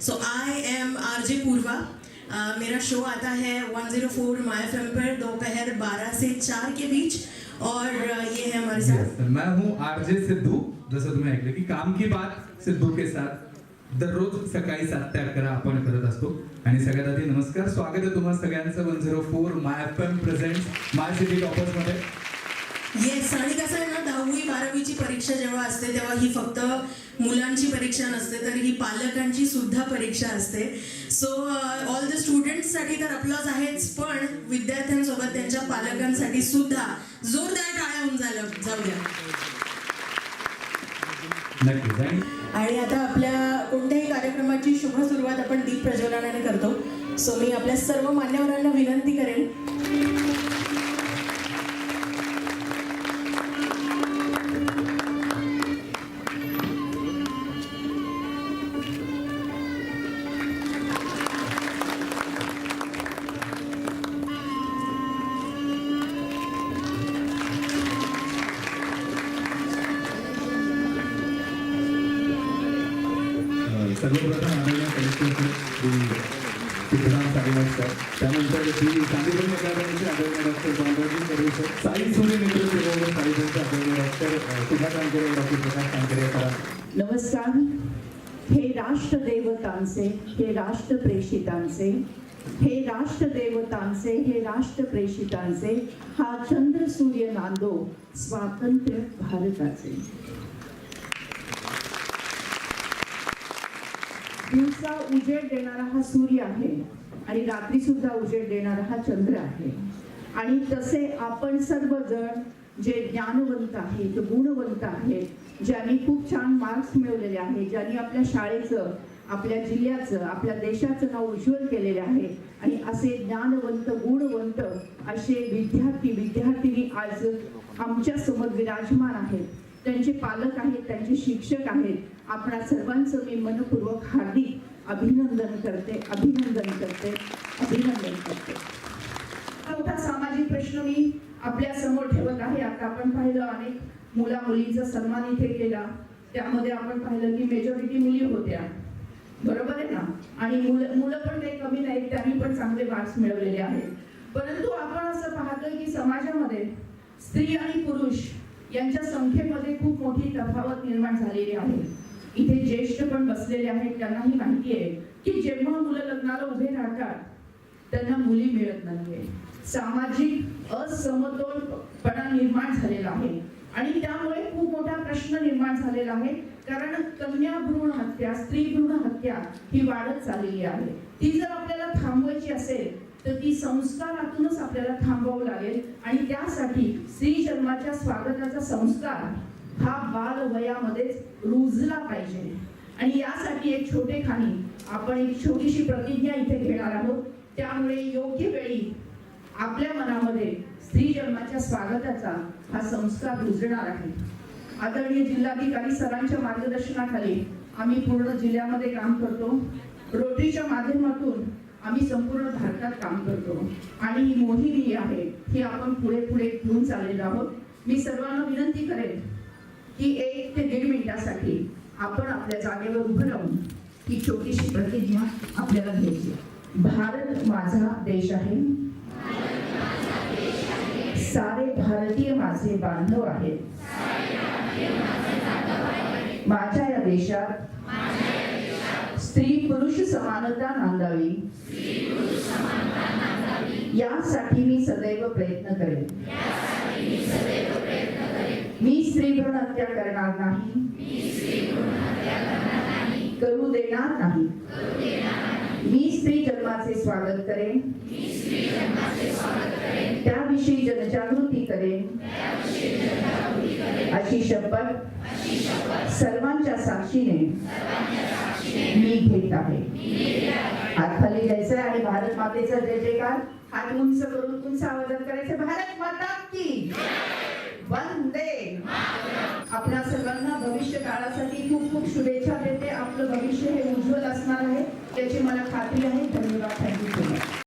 So I am RJ Purva मेरा show आता है 104 माय एफएम पर दोपहर 12 से 4 के बीच। और ये है हमारे साथ। Yes, मैं हूँ आरजे सिद्धू। जसं तुम्ही ऐकलं की काम की बात सिद्धू के साथ दररोज सकाळी सात ते अकरा आपण करत असतो. आणि सगळ्यात आधी नमस्कार. स्वागत आहे तुम्हा सगळ्यांचं one zero four my F M present my city toppers मध्ये. येस आणि कसं आहे ना दहावी बारावीची परीक्षा जेव्हा असते तेव्हा ही फक्त मुलांची परीक्षा नसते तर ही पालकांची सुद्धा परीक्षा असते. सो ऑल द स्टुडंट्ससाठी तर अप्लॉज आहेच पण विद्यार्थ्यांसोबत त्यांच्या पालकांसाठी सुद्धा जोरदार टाळ्या होऊन झालं जाऊ द्या आणि? आता आपल्या कोणत्याही कार्यक्रमाची शुभ सुरुवात आपण दीप प्रज्वलनाने करतो. सो मी आपल्या सर्व मान्यवरांना विनंती करेन. सर्वप्रथम आम्हाला कलेक्टर सिद्धराम साईनाथ सर त्यानंतर श्री गांधीधर्म अकादमीचे आदरणीय डॉक्टर बालराजी कडे सर साई सूर्य साईबांचे आदरणीय डॉक्टर सुधा कांकेरे डॉक्टर प्रकाश कांकेरे नमस्कार. हे राष्ट्रदेवतांचे हे राष्ट्रप्रेषितांचे हे राष्ट्रदेवतांचे हे राष्ट्रप्रेषितांचे हा चंद्र सूर्य नांदो स्वातंत्र्य भारताचे. दिवसा उजेड देणारा हा सूर्य आहे आणि रात्री सुद्धा उजेड देणारा हा चंद्र आहे. आणि तसे आपण सर्वजण जे ज्ञानवंत आहेत गुणवंत आहेत ज्यांनी खूप छान मार्क्स मिळवलेले आहेत ज्यांनी आपल्या शाळेचं आपल्या जिल्ह्याचं आपल्या देशाचं नाव उज्ज्वल केलेले आहे आणि असे ज्ञानवंत गुणवंत असे विद्यार्थी विद्यार्थिनी आज आमच्यासमोर विराजमान आहेत. त्यांचे पालक आहेत त्यांचे शिक्षक आहेत. आपणा सर्वांचं मी मनपूर्वक हार्दिक अभिनंदन करते अभिनंदन करते अभिनंदन करते. मोठा सामाजिक प्रश्न मी आपल्यासमोर ठेवत आहे. आता आपण पाहिलं अनेक मुला मुलींचा सन्मान इथे केला. त्यामध्ये आपण पाहिलं की मेजॉरिटी मुली होत्या. बरोबर आहे ना? आणि मुलं मुलं पण काही कमी नाहीत त्यांनी पण चांगले मार्क्स मिळवलेले आहेत. परंतु आपण असं पाहतोय की समाजामध्ये स्त्री आणि पुरुष यांच्या संख्येमध्ये खूप मोठी तफावत निर्माण झालेली आहे. इथे ज्येष्ठ पण बसलेले आहेत त्यांनाही माहिती आहे की जेव्हा मुलं लग्नाला उभे राहतात त्यांना मुली मिळत नाहीये. सामाजिक असमतोलपणा निर्माण झालेला आहे आणि त्यामुळे खूप मोठा प्रश्न निर्माण झालेला आहे. कारण कन्या भ्रूण हत्या स्त्री भ्रूण हत्या ही वाढत चाललेली आहे. ती जर आपल्याला थांबवायची असेल तर ती संस्कारातूनच आपल्याला थांबवावं लागेल. आणि त्यासाठी स्त्री जन्माच्या स्वागताचा संस्कार हा बाल वयामध्येच रुजला पाहिजे. आणि यासाठी एक छोटे खाणी आपण एक छोटीशी प्रतिज्ञा इथे घेणार आहोत. त्यामुळे योग्य वेळी आपल्या मनामध्ये स्त्री जन्माच्या स्वागताचा हा संस्कार रुजणार आहे. आदरणीय जिल्हाधिकारी सरांच्या मार्गदर्शनाखाली आम्ही पूर्ण जिल्ह्यामध्ये काम करतो. रोटरीच्या माध्यमातून आम्ही संपूर्ण भारतात काम करतो. आणि ही मोहीम ही आहे ही आपण पुढे पुढे घेऊन चाललेलो आहोत. मी सर्वांना विनंती करेन की एक ते दीड मिनिटासाठी आपण आपल्या जागेवर उभं राहून ही छोटीशी प्रतिज्ञा आपल्याला घ्यायची. भारत माझा देश आहे. सारे भारतीय माझे बांधव आहेत. माझ्या या देशात स्त्री पुरुष समानता नांदावी. यासाठी मी सदैव प्रयत्न करेन. मी स्त्री भ्रूण हत्या करणार नाही. करू देणार नाही. मी स्त्री जन्माचे स्वागत करेन. त्याविषयी जनजागृती करेन. अशी शपथ सर्वांच्या साक्षीने मी घेत आहे. हात खाली घ्यायचा आणि भारत मातेचा जय जयकार. हात उंच करून उंच आवाजात करायचं भारत माता की वंदे. आपल्या सर्वांना भविष्य काळासाठी खूप खूप शुभेच्छा देते. आपलं भविष्य हे उज्ज्वल असणार आहे. त्याची मला खात्री आहे. धन्यवाद. थँक्यू